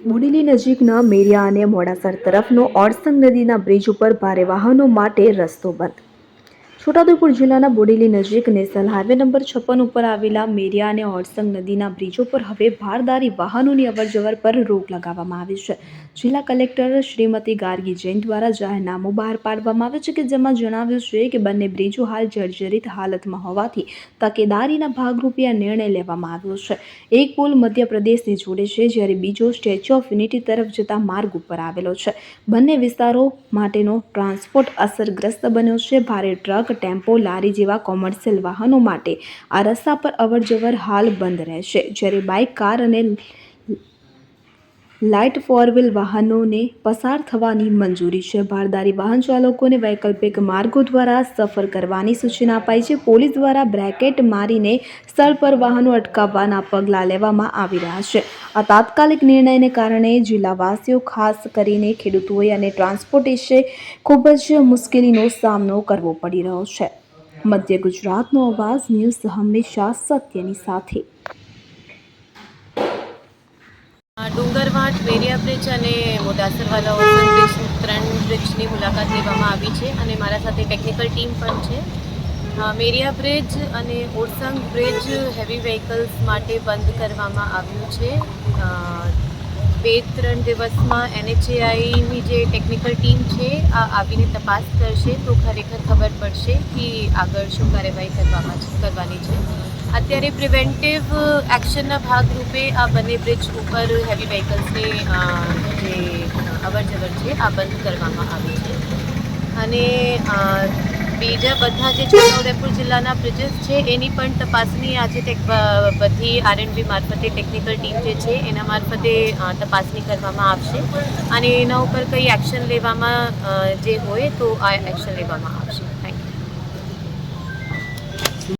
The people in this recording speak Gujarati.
બોડેલી નજીકના મેરિયા અને મોડાસર તરફનો ઓરસંગ નદીના બ્રિજ ઉપર ભારે વાહનો માટે રસ્તો બંધ. છોટાઉદેપુર જિલ્લાના બોડેલી નજીક નેશનલ હાઈવે નંબર છપ્પન ઉપર આવેલા મેરિયા અને ઓરસંગ નદીના બ્રિજો પર હવે ભારદારી વાહનોની અવરજવર પર રોક લગાવવામાં આવી છે. જિલ્લા કલેક્ટર શ્રીમતી ગાર્ગી જૈન દ્વારા જાહેરનામું બહાર પાડવામાં આવ્યું છે કે જેમાં જણાવ્યું છે કે બંને બ્રિજો હાલ જર્જરિત હાલતમાં હોવાથી તકેદારીના ભાગરૂપે આ નિર્ણય લેવામાં આવ્યો છે. એક પુલ મધ્યપ્રદેશને જોડે છે જ્યારે બીજો સ્ટેચ્યુ ઓફ યુનિટી તરફ જતા માર્ગ ઉપર આવેલો છે. બંને વિસ્તારો માટેનો ટ્રાન્સપોર્ટ અસરગ્રસ્ત બન્યો છે. ભારે ટ્રક ટેમ્પો લારી જેવા કોમર્શિયલ વાહનો માટે આ રસ્તા પર અવરજવર હાલ બંધ રહેશે. જ્યારે બાઇક, કાર અને લાઇટ ફોર વ્હીલ વાહનોને પસાર થવાની મંજૂરી છે. ભારદારી વાહન ચાલકોને વૈકલ્પિક માર્ગો દ્વારા સફર કરવાની સૂચના અપાઈ છે. પોલીસ દ્વારા બ્રેકેટ મારીને સ્થળ પર વાહનો અટકાવવાના પગલાં લેવામાં આવી રહ્યા છે. આ તાત્કાલિક નિર્ણયને કારણે જિલ્લાવાસીઓ, ખાસ કરીને ખેડૂતોએ અને ટ્રાન્સપોર્ટેશે ખૂબ જ મુશ્કેલીનો સામનો કરવો પડી રહ્યો છે. મધ્ય ગુજરાતનો અવાજ ન્યૂઝ હંમેશા સત્યની સાથે ડુંગરવાટ વેરિયા બ્રિજ અને મોદાસરવાલા ઓસન બ્રિજ ત્રણ બ્રિજની મુલાકાત લેવામાં આવી છે અને મારા સાથે ટેકનિકલ ટીમ પણ છે. મેરિયા બ્રિજ અને ઓરસંગ બ્રિજ હેવી વ્હીકલ્સ માટે બંધ કરવામાં આવ્યું છે. બે ત્રણ દિવસમાં એનએચએઆઈની જે ટેકનિકલ ટીમ છે, આ આવીને તપાસ કરશે તો ખરેખર ખબર પડશે કે આગળ શું કાર્યવાહી કરવામાં અત્યારે પ્રિવેન્ટિવ એક્શનના ભાગરૂપે આ બંને બ્રિજ ઉપર હેવી વ્હીકલ્સની જે અવર જવર છે, આ બંધ કરવામાં આવી છે. અને બીજા બધા જે છોટાઉદેપુર જિલ્લાના બ્રિજીસ છે, એની પણ તપાસની આજે બધી આર આરએનબી મારફતે ટેકનિકલ ટીમ જે છે, એના મારફતે તપાસણી કરવામાં આવશે. અને એના ઉપર કંઈ એક્શન લેવામાં જે હોય તો આ એક્શન લેવામાં આવશે.